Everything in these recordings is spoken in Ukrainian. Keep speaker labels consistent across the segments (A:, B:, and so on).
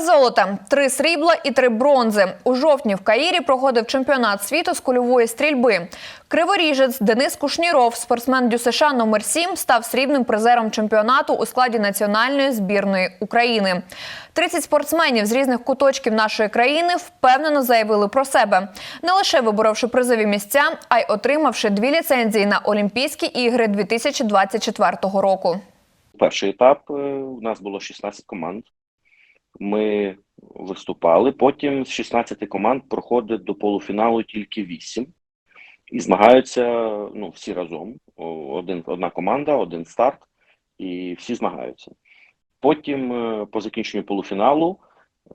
A: Золота, три срібла і три бронзи. У жовтні в Каїрі проходив чемпіонат світу з кульової стрільби. Криворіжець Денис Кушніров, спортсмен ДЮСШ номер 7 став срібним призером чемпіонату у складі національної збірної України. 30 спортсменів з різних куточків нашої країни впевнено заявили про себе, не лише виборовши призові місця, а й отримавши дві ліцензії на Олімпійські ігри 2024 року.
B: Перший етап е, у нас було 16 команд. Ми виступали. Потім з 16 команд проходить до полуфіналу тільки 8. І змагаються ну, всі разом. Один, одна команда, один старт, і всі змагаються. Потім, е, по закінченню полуфіналу,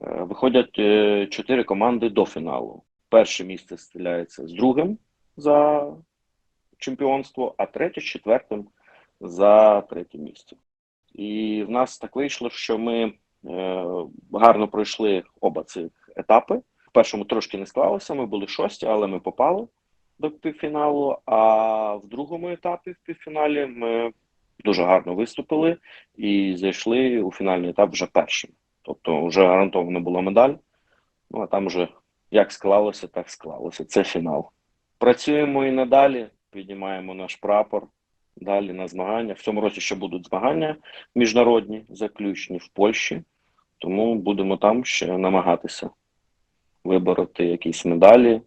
B: е, виходять е, чотири команди до фіналу. Перше місце стріляється з другим за чемпіонство, а третє з четвертим за третє місце. І в нас так вийшло, що ми гарно пройшли оба цих етапи. В першому трошки не склалося, ми були шості, але ми попали до півфіналу. А в другому етапі, в півфіналі, ми дуже гарно виступили і зайшли у фінальний етап вже першим. Тобто вже гарантовано була медаль. Ну а там вже як склалося, так склалося. Це фінал. Працюємо і надалі, піднімаємо наш прапор. Далі на змагання. В цьому році ще будуть змагання міжнародні, заключні в Польщі, тому будемо там ще намагатися вибороти якісь медалі,